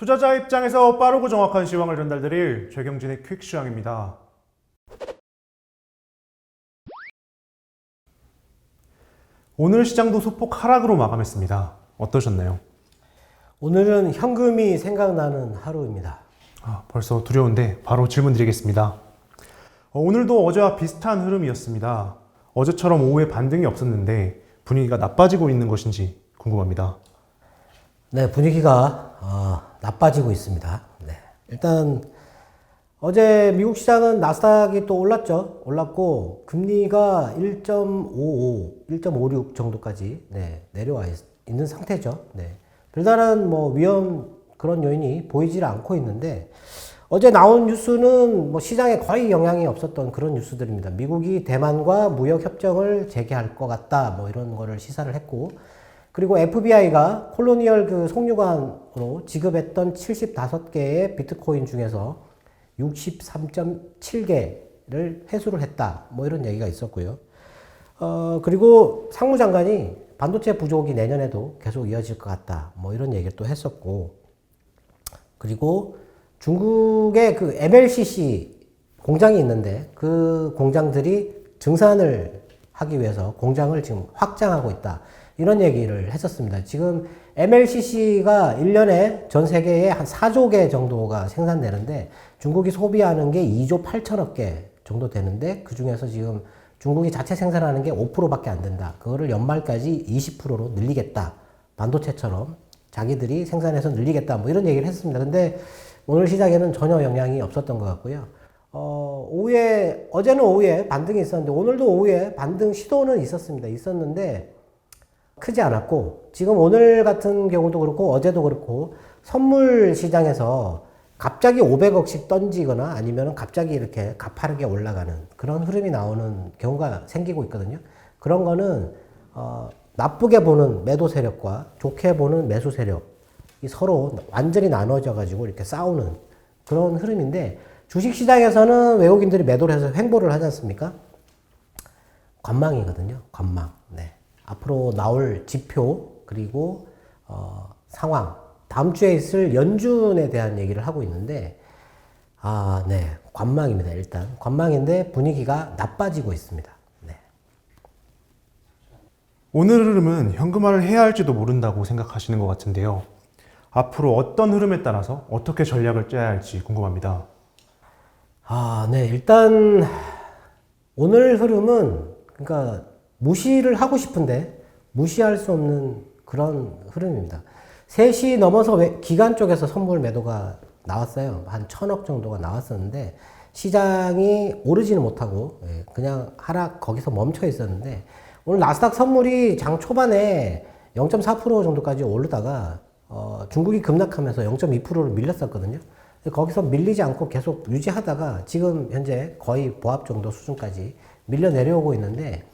투자자 입장에서 빠르고 정확한 시황을 전달드릴 최경진의 퀵 시황입니다. 오늘 시장도 소폭 하락으로 마감했습니다. 어떠셨나요? 오늘은 현금이 생각나는 하루입니다. 아, 벌써 두려운데 바로 질문 드리겠습니다. 어, 오늘도 어제와 비슷한 흐름이었습니다. 어제처럼 오후에 반등이 없었는데 분위기가 나빠지고 있는 것인지 궁금합니다. 네, 분위기가 어, 나빠지고 있습니다. 네. 일단 어제 미국 시장은 나스닥이 또 올랐죠. 올랐고 금리가 1.55, 1.56 정도까지 네, 내려와 있, 는 상태죠. 네. 별다른 뭐 위험 그런 요인이 보이질 않고 있는데 어제 나온 뉴스는 뭐 시장에 거의 영향이 없었던 그런 뉴스들입니다. 미국이 대만과 무역 협정을 재개할 것 같다. 뭐 이런 거를 시사를 했고 그리고 FBI가 콜로니얼 그 송유관으로 지급했던 75개의 비트코인 중에서 63.7개를 회수를 했다. 뭐 이런 얘기가 있었고요. 어, 그리고 상무장관이 반도체 부족이 내년에도 계속 이어질 것 같다. 뭐 이런 얘기를 또 했었고. 그리고 중국의 그 MLCC 공장이 있는데 그 공장들이 증산을 하기 위해서 공장을 지금 확장하고 있다. 이런 얘기를 했었습니다. 지금 MLCC가 1년에 전 세계에 한 4조 개 정도가 생산되는데 중국이 소비하는 게 2조 8천억 개 정도 되는데 그 중에서 지금 중국이 자체 생산하는 게 5%밖에 안 된다. 그거를 연말까지 20%로 늘리겠다. 반도체처럼 자기들이 생산해서 늘리겠다. 뭐 이런 얘기를 했습니다. 근데 오늘 시장에는 전혀 영향이 없었던 것 같고요. 어, 오후에, 어제는 오후에 반등이 있었는데 오늘도 오후에 반등 시도는 있었습니다. 있었는데 크지 않았고 지금 오늘 같은 경우도 그렇고 어제도 그렇고 선물 시장에서 갑자기 500억씩 던지거나 아니면 갑자기 이렇게 가파르게 올라가는 그런 흐름이 나오는 경우가 생기고 있거든요. 그런 거는 어, 나쁘게 보는 매도 세력과 좋게 보는 매수 세력이 서로 완전히 나눠져 가지고 이렇게 싸우는 그런 흐름인데 주식 시장에서는 외국인들이 매도를 해서 횡보를 하지 않습니까? 관망이거든요. 관망. 네. 앞으로 나올 지표 그리고 어, 상황 다음 주에 있을 연준에 대한 얘기를 하고 있는데 아, 네. 관망입니다. 일단 관망인데 분위기가 나빠지고 있습니다. 네. 오늘 흐름은 현금화를 해야 할지도 모른다고 생각하시는 것 같은데요. 앞으로 어떤 흐름에 따라서 어떻게 전략을 짜야 할지 궁금합니다. 아, 네. 일단 오늘 흐름은 그러니까 무시를 하고 싶은데 무시할 수 없는 그런 흐름입니다. 3시 넘어서 왜- 기간 쪽에서 선물 매도가 나왔어요. 한 천억 정도가 나왔었는데 시장이 오르지는 못하고 예, 그냥 하락 거기서 멈춰 있었는데 오늘 나스닥 선물이 장 초반에 0.4% 정도까지 오르다가 어, 중국이 급락하면서 0.2%를 밀렸었거든요. 거기서 밀리지 않고 계속 유지하다가 지금 현재 거의 보합 정도 수준까지 밀려 내려오고 있는데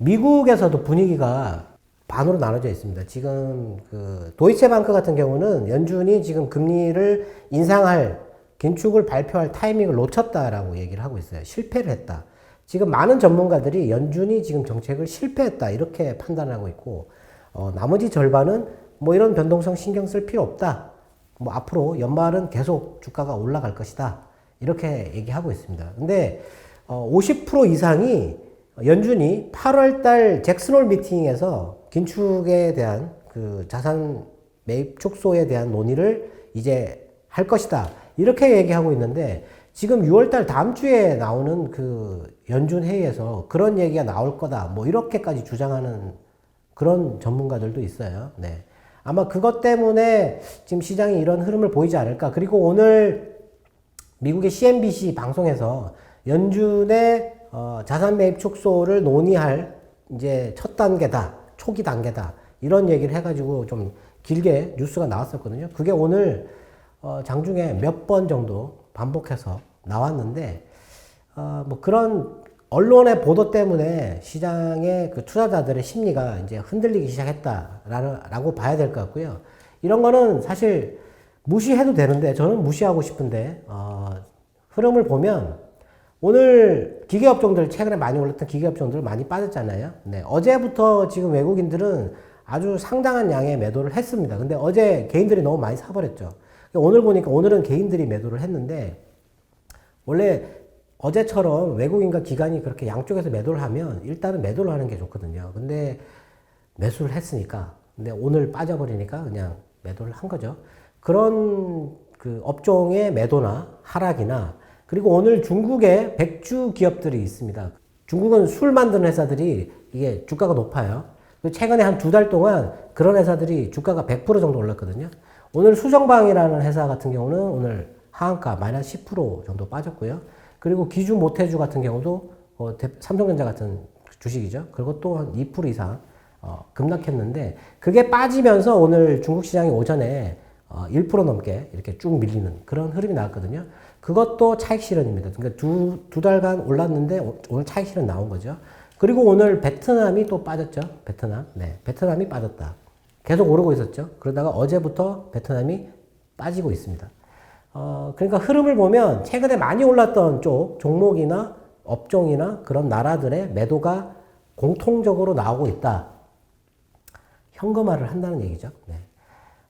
미국에서도 분위기가 반으로 나눠져 있습니다. 지금 그 도이체방크 같은 경우는 연준이 지금 금리를 인상할 긴축을 발표할 타이밍을 놓쳤다라고 얘기를 하고 있어요. 실패를 했다. 지금 많은 전문가들이 연준이 지금 정책을 실패했다 이렇게 판단하고 있고 어, 나머지 절반은 뭐 이런 변동성 신경 쓸 필요 없다. 뭐 앞으로 연말은 계속 주가가 올라갈 것이다. 이렇게 얘기하고 있습니다. 근데 어, 50% 이상이 연준이 8월 달 잭슨홀 미팅에서 긴축에 대한 그 자산 매입 축소에 대한 논의를 이제 할 것이다. 이렇게 얘기하고 있는데 지금 6월 달 다음 주에 나오는 그 연준 회의에서 그런 얘기가 나올 거다. 뭐 이렇게까지 주장하는 그런 전문가들도 있어요. 네. 아마 그것 때문에 지금 시장이 이런 흐름을 보이지 않을까. 그리고 오늘 미국의 CNBC 방송에서 연준의 어, 자산 매입 축소를 논의할 이제 첫 단계다, 초기 단계다 이런 얘기를 해가지고 좀 길게 뉴스가 나왔었거든요. 그게 오늘 어, 장중에 몇 번 정도 반복해서 나왔는데 어, 뭐 그런 언론의 보도 때문에 시장의 그 투자자들의 심리가 이제 흔들리기 시작했다라고 봐야 될 것 같고요. 이런 거는 사실 무시해도 되는데 저는 무시하고 싶은데 어, 흐름을 보면 오늘 기계업종들 최근에 많이 올랐던 기계업종들 많이 빠졌잖아요. 네, 어제부터 지금 외국인들은 아주 상당한 양의 매도를 했습니다. 근데 어제 개인들이 너무 많이 사버렸죠. 오늘 보니까 오늘은 개인들이 매도를 했는데 원래 어제처럼 외국인과 기관이 그렇게 양쪽에서 매도를 하면 일단은 매도를 하는 게 좋거든요. 근데 매수를 했으니까 근데 오늘 빠져버리니까 그냥 매도를 한 거죠. 그런 그 업종의 매도나 하락이나 그리고 오늘 중국에 백주 기업들이 있습니다. 중국은 술 만드는 회사들이 이게 주가가 높아요. 그 최근에 한 두 달 동안 그런 회사들이 주가가 100% 정도 올랐거든요. 오늘 수정방이라는 회사 같은 경우는 오늘 하한가 마이너스 10% 정도 빠졌고요. 그리고 기주 모태주 같은 경우도 어, 대- 삼성전자 같은 주식이죠. 그것도 한 2% 이상 어, 급락했는데 그게 빠지면서 오늘 중국 시장이 오전에 어, 1% 넘게 이렇게 쭉 밀리는 그런 흐름이 나왔거든요. 그것도 차익 실현입니다. 그러니까 두, 두 달간 올랐는데 오- 오늘 차익 실현 나온 거죠. 그리고 오늘 베트남이 또 빠졌죠. 베트남. 네. 베트남이 빠졌다. 계속 오르고 있었죠. 그러다가 어제부터 베트남이 빠지고 있습니다. 어, 그러니까 흐름을 보면 최근에 많이 올랐던 쪽 종목이나 업종이나 그런 나라들의 매도가 공통적으로 나오고 있다. 현금화를 한다는 얘기죠. 네.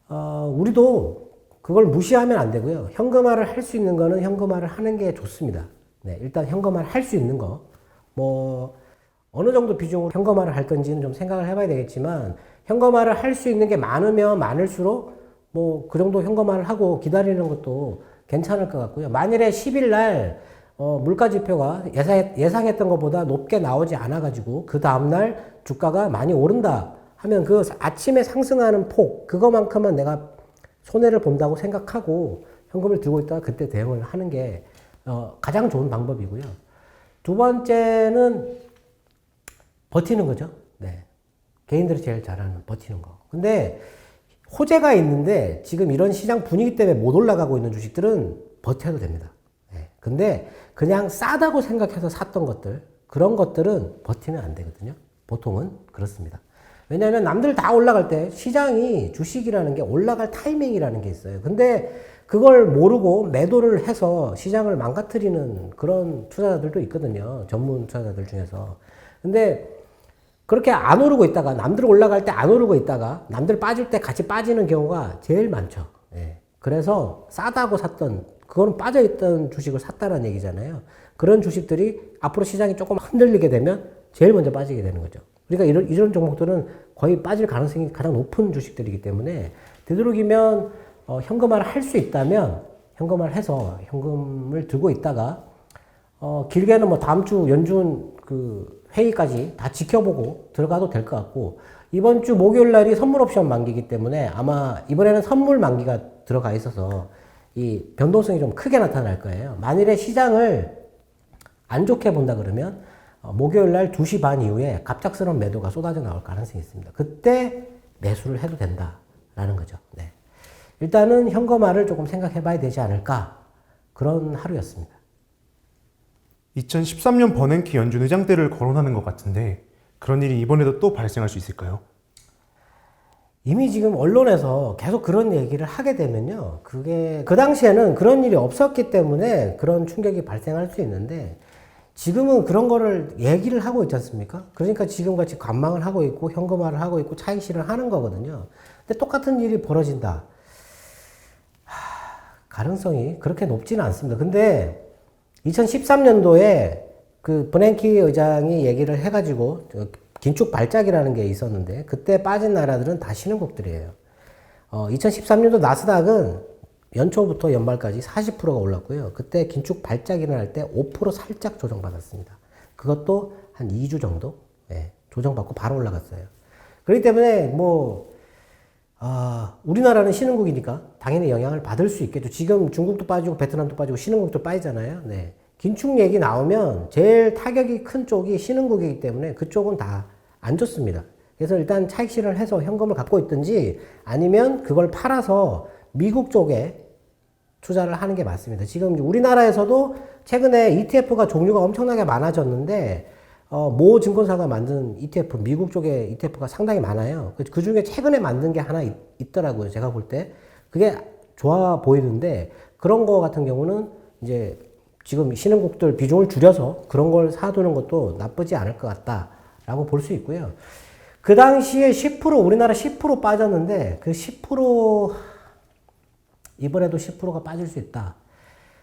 어, 우리도 그걸 무시하면 안 되고요. 현금화를 할 수 있는 거는 현금화를 하는 게 좋습니다. 네, 일단 현금화를 할 수 있는 거, 뭐, 어느 정도 비중으로 현금화를 할 건지는 좀 생각을 해봐야 되겠지만, 현금화를 할 수 있는 게 많으면 많을수록 뭐, 그 정도 현금화를 하고 기다리는 것도 괜찮을 것 같고요. 만일에 10일 날, 어, 물가 지표가 예상, 예상했던 것보다 높게 나오지 않아가지고, 그 다음날 주가가 많이 오른다 하면 그 아침에 상승하는 폭, 그거만큼은 내가 손해를 본다고 생각하고 현금을 들고 있다가 그때 대응을 하는 게 어, 가장 좋은 방법이고요. 두 번째는 버티는 거죠. 네. 개인들이 제일 잘하는 버티는 거. 근데 호재가 있는데 지금 이런 시장 분위기 때문에 못 올라가고 있는 주식들은 버텨도 됩니다. 네. 근데 그냥 싸다고 생각해서 샀던 것들, 그런 것들은 버티면 안 되거든요. 보통은 그렇습니다. 왜냐하면 남들 다 올라갈 때 시장이 주식이라는 게 올라갈 타이밍이라는 게 있어요. 근데 그걸 모르고 매도를 해서 시장을 망가뜨리는 그런 투자자들도 있거든요. 전문 투자자들 중에서. 근데 그렇게 안 오르고 있다가 남들 올라갈 때 안 오르고 있다가 남들 빠질 때 같이 빠지는 경우가 제일 많죠. 예. 그래서 싸다고 샀던 그거는 빠져 있던 주식을 샀다는 얘기잖아요. 그런 주식들이 앞으로 시장이 조금 흔들리게 되면 제일 먼저 빠지게 되는 거죠. 그러니까 이런 이런 종목들은 거의 빠질 가능성이 가장 높은 주식들이기 때문에 되도록이면 어, 현금화를 할 수 있다면 현금화를 해서 현금을 들고 있다가 어, 길게는 뭐 다음 주 연준 그 회의까지 다 지켜보고 들어가도 될 것 같고 이번 주 목요일 날이 선물 옵션 만기이기 때문에 아마 이번에는 선물 만기가 들어가 있어서 이 변동성이 좀 크게 나타날 거예요. 만일에 시장을 안 좋게 본다 그러면 어, 목요일 날 2시 반 이후에 갑작스러운 매도가 쏟아져 나올 가능성이 있습니다. 그때 매수를 해도 된다라는 거죠. 네. 일단은 현금화를 조금 생각해 봐야 되지 않을까 그런 하루였습니다. 2013년 버냉키 연준 의장 때를 거론하는 것 같은데 그런 일이 이번에도 또 발생할 수 있을까요? 이미 지금 언론에서 계속 그런 얘기를 하게 되면요. 그게 그 당시에는 그런 일이 없었기 때문에 그런 충격이 발생할 수 있는데 지금은 그런 거를 얘기를 하고 있지 않습니까? 그러니까 지금 같이 관망을 하고 있고 현금화를 하고 있고 차익 실을 하는 거거든요. 근데 똑같은 일이 벌어진다. 하, 가능성이 그렇게 높지는 않습니다. 근데 2013년도에 그 브랭키 의장이 얘기를 해가지고 저 긴축 발작이라는 게 있었는데 그때 빠진 나라들은 다 신흥국들이에요. 어, 2013년도 나스닥은 연초부터 연말까지 40%가 올랐고요. 그때 긴축 발작이 일어날 때 5% 살짝 조정받았습니다. 그것도 한 2주 정도 예, 조정받고 바로 올라갔어요. 그렇기 때문에 뭐 아, 우리나라는 신흥국이니까 당연히 영향을 받을 수 있겠죠. 지금 중국도 빠지고 베트남도 빠지고 신흥국도 빠지잖아요. 네. 긴축 얘기 나오면 제일 타격이 큰 쪽이 신흥국이기 때문에 그쪽은 다 안 좋습니다. 그래서 일단 차익 실현을 해서 현금을 갖고 있든지 아니면 그걸 팔아서 미국 쪽에 투자를 하는 게 맞습니다. 지금 우리나라에서도 최근에 ETF가 종류가 엄청나게 많아졌는데 어, 모 증권사가 만든 ETF, 미국 쪽에 ETF가 상당히 많아요. 그- 그 중에 최근에 만든 게 하나 있, 있더라고요. 제가 볼 때. 그게 좋아 보이는데 그런 거 같은 경우는 이제 지금 신흥국들 비중을 줄여서 그런 걸 사두는 것도 나쁘지 않을 것 같다라고 볼 수 있고요. 그 당시에 10% 우리나라 10% 빠졌는데 그 10% 이번에도 10%가 빠질 수 있다.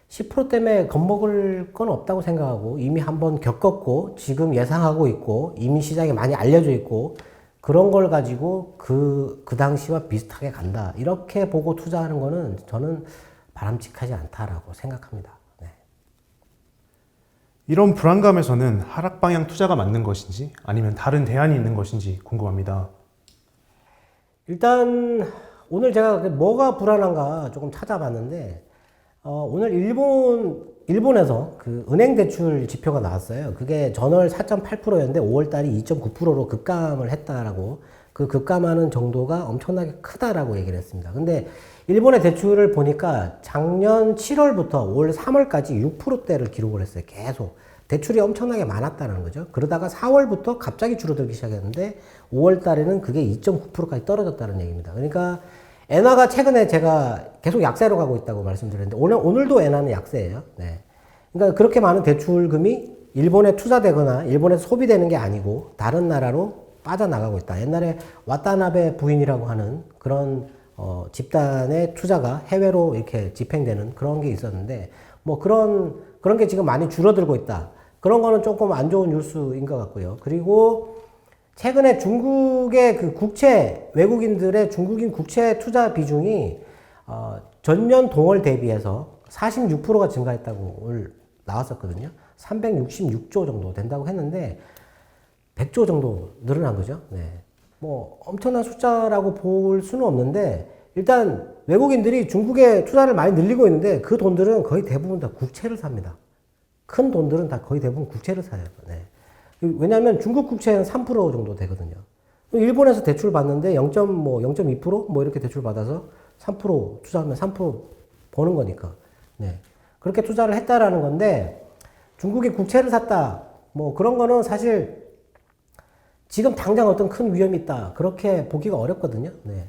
10% 때문에 겁먹을 건 없다고 생각하고 이미 한번 겪었고 지금 예상하고 있고 이미 시장에 많이 알려져 있고 그런 걸 가지고 그, 그 당시와 비슷하게 간다. 이렇게 보고 투자하는 거는 저는 바람직하지 않다라고 생각합니다. 네. 이런 불안감에서는 하락 방향 투자가 맞는 것인지 아니면 다른 대안이 있는 것인지 궁금합니다. 일단 오늘 제가 그 뭐가 불안한가 조금 찾아봤는데 어, 오늘 일본 일본에서 그 은행 대출 지표가 나왔어요. 그게 전월 4.8%였는데 5월 달이 2.9%로 급감을 했다라고 그 급감하는 정도가 엄청나게 크다라고 얘기를 했습니다. 근데 일본의 대출을 보니까 작년 7월부터 올 3월까지 6%대를 기록을 했어요. 계속. 대출이 엄청나게 많았다는 거죠. 그러다가 4월부터 갑자기 줄어들기 시작했는데 5월 달에는 그게 2.9%까지 떨어졌다는 얘기입니다. 그러니까 엔화가 최근에 제가 계속 약세로 가고 있다고 말씀드렸는데 오늘 오늘도 엔화는 약세예요. 네. 그러니까 그렇게 많은 대출금이 일본에 투자되거나 일본에 소비되는 게 아니고 다른 나라로 빠져나가고 있다. 옛날에 와타나베 부인이라고 하는 그런 어, 집단의 투자가 해외로 이렇게 집행되는 그런 게 있었는데 뭐 그런 그런 게 지금 많이 줄어들고 있다. 그런 거는 조금 안 좋은 뉴스인 것 같고요. 그리고 최근에 중국의 그 국채 외국인들의 중국인 국채 투자 비중이 어, 전년 동월 대비해서 46%가 증가했다고 오늘 나왔었거든요. 366조 정도 된다고 했는데 100조 정도 늘어난 거죠. 네. 뭐 엄청난 숫자라고 볼 수는 없는데 일단 외국인들이 중국에 투자를 많이 늘리고 있는데 그 돈들은 거의 대부분 다 국채를 삽니다. 큰 돈들은 다 거의 대부분 국채를 사요. 네. 왜냐하면 중국 국채는 3% 정도 되거든요. 일본에서 대출 받는데 0. 뭐 0.2%뭐 이렇게 대출 받아서 3% 투자하면 3% 버는 거니까. 네. 그렇게 투자를 했다라는 건데 중국이 국채를 샀다. 뭐 그런 거는 사실 지금 당장 어떤 큰 위험이 있다. 그렇게 보기가 어렵거든요. 네.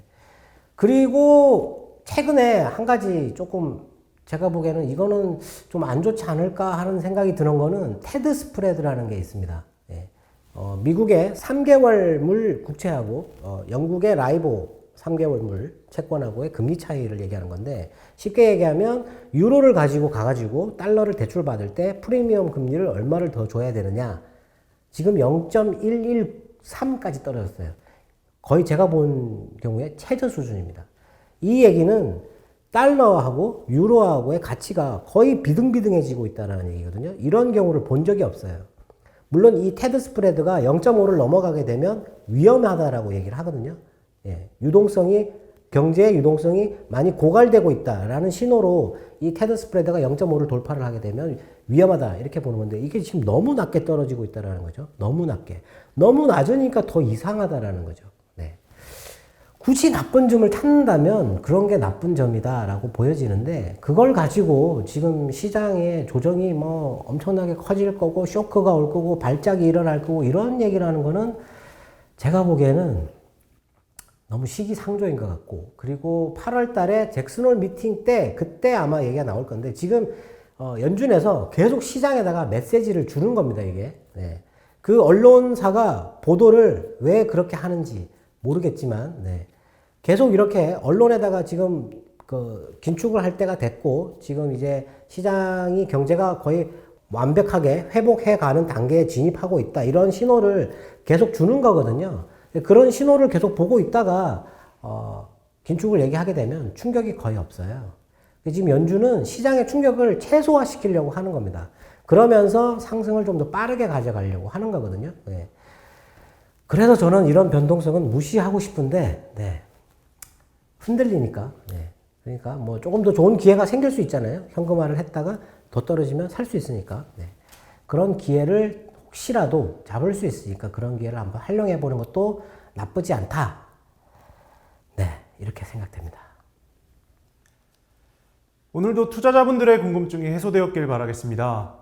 그리고 최근에 한 가지 조금 제가 보기에는 이거는 좀 안 좋지 않을까 하는 생각이 드는 거는 테드 스프레드라는 게 있습니다. 예. 어, 미국의 3개월물 국채하고 어, 영국의 라이보 3개월물 채권하고의 금리 차이를 얘기하는 건데 쉽게 얘기하면 유로를 가지고 가가지고 달러를 대출 받을 때 프리미엄 금리를 얼마를 더 줘야 되느냐 지금 0.113까지 떨어졌어요. 거의 제가 본 경우에 최저 수준입니다. 이 얘기는 달러하고 유로하고의 가치가 거의 비등비등해지고 있다는 얘기거든요. 이런 경우를 본 적이 없어요. 물론 이 테드 스프레드가 0.5를 넘어가게 되면 위험하다라고 얘기를 하거든요. 예, 유동성이 경제의 유동성이 많이 고갈되고 있다라는 신호로 이 테드 스프레드가 0.5를 돌파를 하게 되면 위험하다 이렇게 보는 건데 이게 지금 너무 낮게 떨어지고 있다라는 거죠. 너무 낮게. 너무 낮으니까 더 이상하다라는 거죠. 네. 굳이 나쁜 점을 찾는다면 그런 게 나쁜 점이다라고 보여지는데 그걸 가지고 지금 시장의 조정이 뭐 엄청나게 커질 거고 쇼크가 올 거고 발작이 일어날 거고 이런 얘기를 하는 거는 제가 보기에는 너무 시기상조인 것 같고 그리고 8월 달에 잭슨홀 미팅 때 그때 아마 얘기가 나올 건데 지금 어, 연준에서 계속 시장에다가 메시지를 주는 겁니다 이게 네. 그 언론사가 보도를 왜 그렇게 하는지 모르겠지만 네. 계속 이렇게 언론에다가 지금 그 긴축을 할 때가 됐고 지금 이제 시장이 경제가 거의 완벽하게 회복해 가는 단계에 진입하고 있다 이런 신호를 계속 주는 거거든요. 그런 신호를 계속 보고 있다가 어, 긴축을 얘기하게 되면 충격이 거의 없어요. 지금 연준은 시장의 충격을 최소화시키려고 하는 겁니다. 그러면서 상승을 좀 더 빠르게 가져가려고 하는 거거든요. 네. 그래서 저는 이런 변동성은 무시하고 싶은데 네. 흔들리니까. 네. 그러니까 뭐 조금 더 좋은 기회가 생길 수 있잖아요. 현금화를 했다가 더 떨어지면 살 수 있으니까. 네. 그런 기회를 혹시라도 잡을 수 있으니까 그런 기회를 한번 활용해 보는 것도 나쁘지 않다. 네, 이렇게 생각됩니다. 오늘도 투자자분들의 궁금증이 해소되었길 바라겠습니다.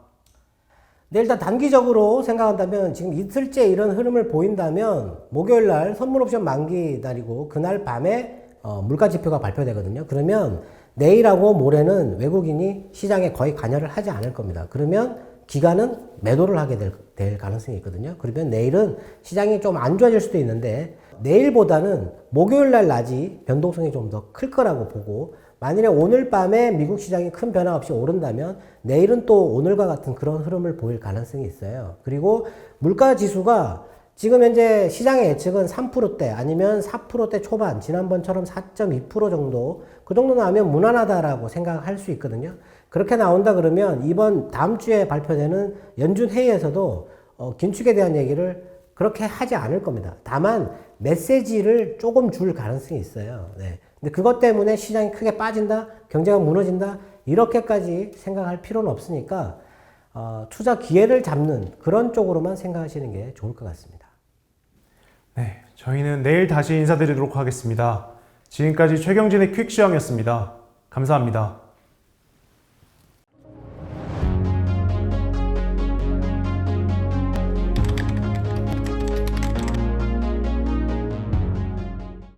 네, 일단 단기적으로 생각한다면 지금 이틀째 이런 흐름을 보인다면 목요일 날 선물 옵션 만기 날이고 그날 밤에 어, 물가 지표가 발표되거든요. 그러면 내일하고 모레는 외국인이 시장에 거의 관여를 하지 않을 겁니다. 그러면 기간은 매도를 하게 될, 될 가능성이 있거든요. 그러면 내일은 시장이 좀 안 좋아질 수도 있는데 내일보다는 목요일 날 낮이 변동성이 좀 더 클 거라고 보고 만일에 오늘 밤에 미국 시장이 큰 변화 없이 오른다면 내일은 또 오늘과 같은 그런 흐름을 보일 가능성이 있어요. 그리고 물가 지수가 지금 현재 시장의 예측은 3%대 아니면 4%대 초반, 지난번처럼 4.2% 정도, 그 정도 나오면 무난하다라고 생각할 수 있거든요. 그렇게 나온다 그러면 이번 다음 주에 발표되는 연준 회의에서도 어, 긴축에 대한 얘기를 그렇게 하지 않을 겁니다. 다만 메시지를 조금 줄 가능성이 있어요. 네. 근데 그것 때문에 시장이 크게 빠진다, 경제가 무너진다, 이렇게까지 생각할 필요는 없으니까 어, 투자 기회를 잡는 그런 쪽으로만 생각하시는 게 좋을 것 같습니다. 네, 저희는 내일 다시 인사드리도록 하겠습니다. 지금까지 최경진의 퀵시황이었습니다. 감사합니다.